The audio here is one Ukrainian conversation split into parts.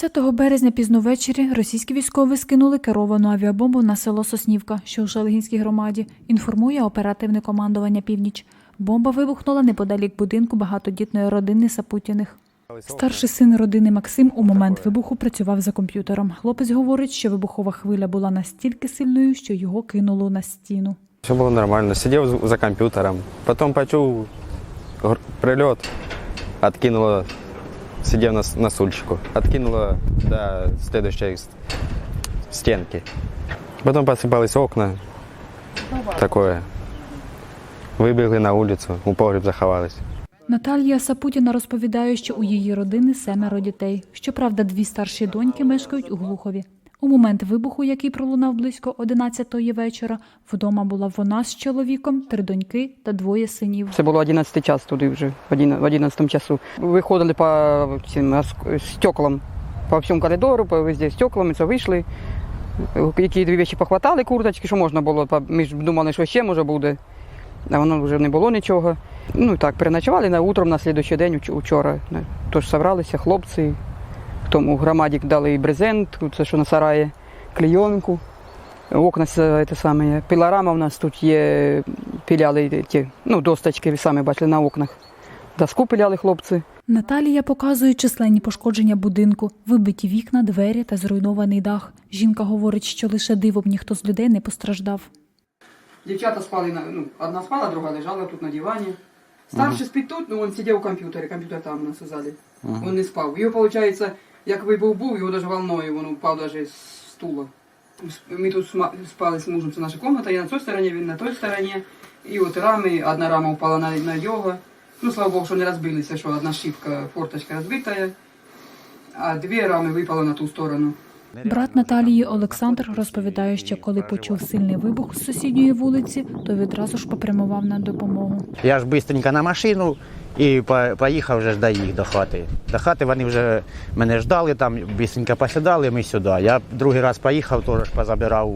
20 березня пізно ввечері російські військові скинули керовану авіабомбу на село Соснівка, що у Шелегінській громаді, інформує оперативне командування Північ. Бомба вибухнула неподалік будинку багатодітної родини Сапутіних. Старший син родини Максим у момент вибуху працював за комп'ютером. Хлопець говорить, що вибухова хвиля була настільки сильною, що його кинуло на стіну. Все було нормально. Сидів за комп'ютером. Потім почув прильот, откинуло, сидів на, на сульчику, откинуло до следующей стенки. стінки. Потім посипались окна. Такое. Вибігли на вулицю, у погріб заховались. Наталія Сапутіна розповідає, що у її родини семеро дітей. Щоправда, дві старші доньки мешкають у Глухові. У момент вибуху, який пролунав близько 11-ї вечора, вдома була вона з чоловіком, три доньки та двоє синів. Це було 11 час туди вже, в 11 часу. Виходили по цим стеклам, по всьому коридору, по везде стеклами, це вийшли. Які дві речі похватали, курточки, що можна було, ми ж думали, що ще може буде, а воно вже не було нічого. Ну і так, переночували на утром на слідуючий день учора. Тож зібралися хлопці, тому громаді дали і брезент, це що на сараї, клейонку. Окна це саме. Пілорама у нас тут є, піляли ті, ну, досточки, ви самі бачили на окнах. Доску піляли хлопці. Наталія показує численні пошкодження будинку, вибиті вікна, двері та зруйнований дах. Жінка говорить, що лише дивом ніхто з людей не постраждав. Дівчата спали на ну, одна спала, друга лежала тут на дивані. Старший спить тут, ну він сидів у комп'ютері, комп'ютер там у нас у залі. Він не спав. Його, виходить, як вибув був, його навіть волною, він упав навіть з стула. Ми тут сма- спали з мужем, це наша кімната, я на цій стороні, він на той стороні. І от рами, одна рама упала на, на його. Ну, слава Богу, що не розбилися, що одна шибка, форточка розбита, а дві рами випали на ту сторону. Брат Наталії Олександр розповідає, що коли почув сильний вибух з сусідньої вулиці, то відразу ж попрямував на допомогу. Я ж швидко на машину і поїхав вже до їх до хати. До хати вони вже мене ждали, там бісенько посідали, ми сюди. Я другий раз поїхав, теж позабирав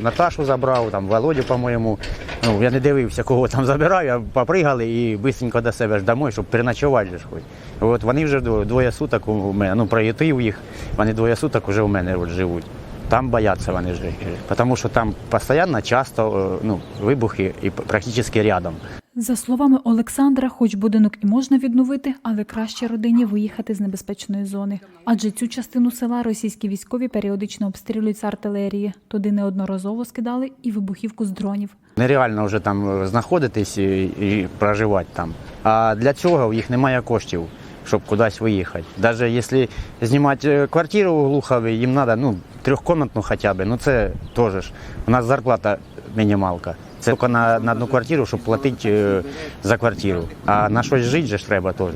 Наташу забрав, там Володю, по-моєму. Ну, я не дивився, кого там забирав, я попригали і бисенько до себе ж домой, щоб переночувати хоч. От вони вже двоє суток у мене, ну приютив їх, вони двоє суток вже у мене от живуть. Там бояться вони жити, тому що там постійно часто е, ну, вибухи і практично рядом. За словами Олександра, хоч будинок і можна відновити, але краще родині виїхати з небезпечної зони. Адже цю частину села російські військові періодично обстрілюють з артилерії. Туди неодноразово скидали і вибухівку з дронів. Нереально вже там знаходитись і, проживати там. А для цього в їх немає коштів, щоб кудись виїхати. Навіть якщо знімати е, квартиру у Глухові, їм треба ну, трьохкомнатну хоча б. Ну це теж. У нас зарплата мінімалка. Це тільки на, на одну квартиру, щоб платити е, за квартиру. А на щось жити ж треба теж.